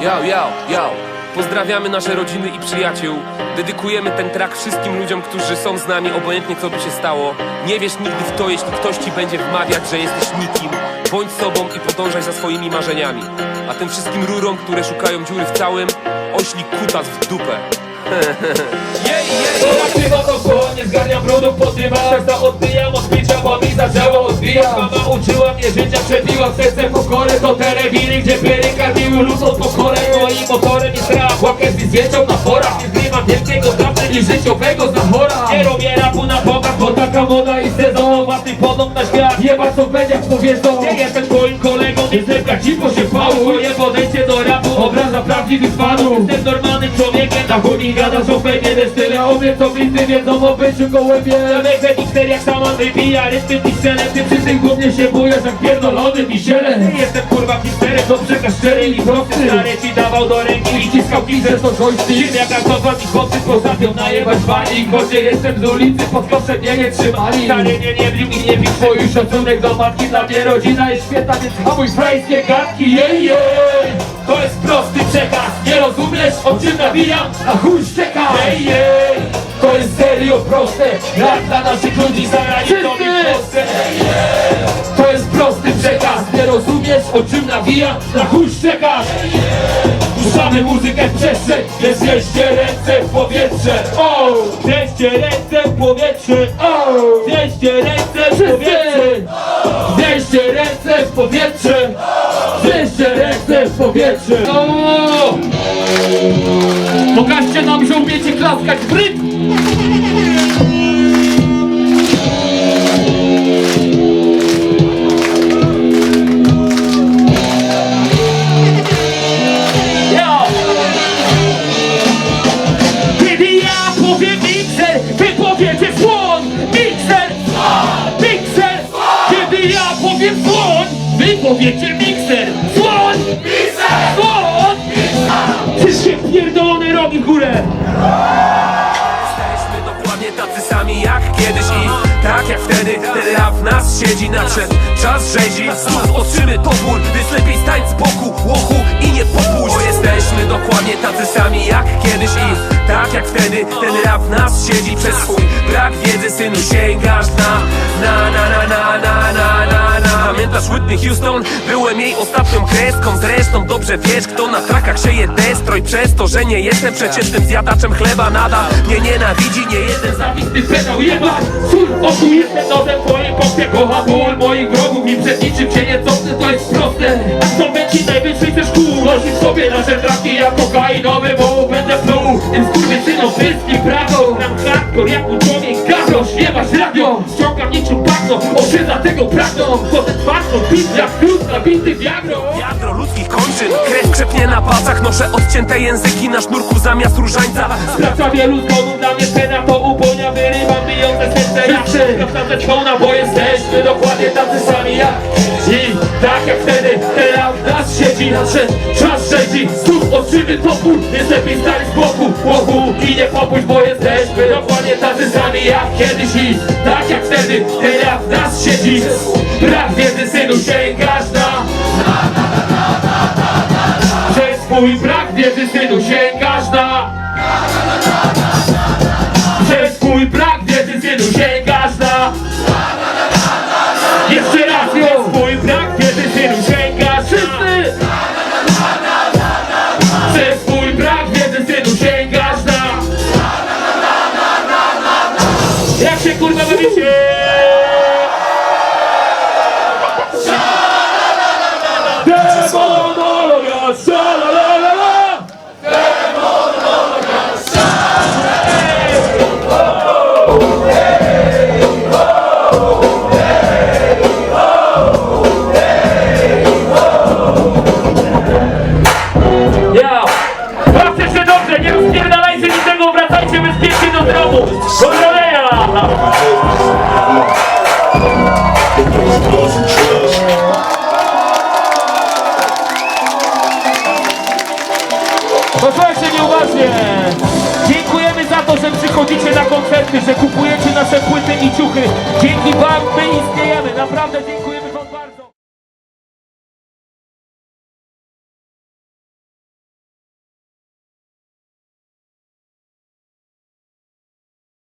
Yo, yo, yo. Pozdrawiamy nasze rodziny i przyjaciół. Dedykujemy ten track wszystkim ludziom, którzy są z nami, obojętnie co by się stało. Nie wiesz nigdy w to, jeśli ktoś ci będzie wmawiać, że jesteś nikim. Bądź sobą i podążaj za swoimi marzeniami. A tym wszystkim rurom, które szukają dziury w całym, ośli kutas w dupę. Jej, jej, krzywo to szło, nie zgarniam brudów po dymach to odbijam od picia, bo mi zaczęło odbijać Mama uczyła mnie życia, przebiła serce pokorę To te rewiry, gdzie perykardiły luz od pokorę Moim motorem jest rap, łakę z zdjęcią na forach Nie zgrywam wielkiego dawcy i życiowego znachora Nie robię rapu na pokaz, bo taka moda i sezonowa. Ty podob na świat, jeba co będzie powiedzą. Nie jestem twoim kolegą, więc lepiej cicho się pałuj. Moje podejście do rapu obraza prawdziwych fanów Jestem człowiekiem, na chuj gada są pewnie bez tyle Obie co bliscy wiedzą o byciu gołębie. Zamykaj mikser jak sama wypija rytmy piksele Ty przy tym głównie się bujesz jak pierdolony misiele Nie jestem kurwa hipsterem, to przekaz szczery i prosty. Stary ci dawał do ręki i ciskał kizer to joystick Zim jak aktowani chłopcy potrafią najebać bani. Choć jestem z ulicy, pod koszem mnie nie trzymali. Stary nie nie bił i nie bił. Twój szacunek do matki, dla mnie rodzina jest świetna Więc hamuj frajskie gadki, jej jej To jest prosty przekaz, nie rozumiesz o czym nawijam? A chuj szczeka, To jest serio proste, jak dla naszych ludzi za granicą i w Polsce. To jest prosty przekaz, nie rozumiesz o czym nawijam? Na chuj szczekasz Puszczamy muzykę w przestrzeń. Nie zjeźdźcie ręce w powietrze. O! Zjeźdźcie ręce w powietrze. O! Zjeźdźcie ręce w powietrze. Zjeźdźcie ręce w powietrze powietrze O! Pokażcie nam, że umiecie klaskać w rytm! Kiedy ja powiem mikser, wy powiecie słon! Mikser! Mikser! Kiedy ja powiem słon, wy powiecie wtedy Ten rap nas siedzi, nadszedł. Czas rzezi Znów otrzymy topór, więc lepiej stań z boku Łochu i nie popuść. Bo jesteśmy dokładnie tacy sami jak kiedyś i tak jak wtedy Ten rap nas siedzi przez swój Pamiętasz Whitney Houston? Byłem jej ostatnią kreską. Zresztą dobrze wiesz kto na trakach sieje destroj Przez to, że nie jestem przeciętnym zjadaczem chleba Nadal. Mnie nienawidzi nie jeden Ty pedał jebać! Sól oku jestem nowem twoim popie Kocha ból moich wrogów i przed niczym się nie cofnę. To jest proste. Absolwenci najwyższych ze szkół. Nosi w sobie nasze traki jak kokainowy Bo będę flow. Tym skurwysynom wszystkim prawo. Gram hardcore jak człowiek gawro Śpiewasz radio. Ściągam niczym bagno. Oczy za tego pragną Pit jak krót nabity wiagro Wiadro ludzkich kończyn, krew krzepnie na palcach Noszę odcięte języki na sznurku zamiast różańca. Praca wielu zgonów dla mnie cena to uponia Wyrywam bijące serce. Jak Sprawdzam ze czwona, bo jesteśmy teraz nas siedzi czas rzezi, znów otrzymy topór Jest lepiej stać z boku, łoku I nie popuść, bo jesteśmy dokładnie tacy sami jak kiedyś I tak jak wtedy, teraz nas siedzi Brak wiedzy synu sięgasz na Przez swój brak wiedzy synu sięgasz na Kurwa, wybicie! Pozdrowienia! Posłuchajcie nieuważnie! Dziękujemy za to, że przychodzicie na koncerty, że kupujecie nasze płyty i ciuchy. Dzięki wam my istniejemy, naprawdę dziękujemy.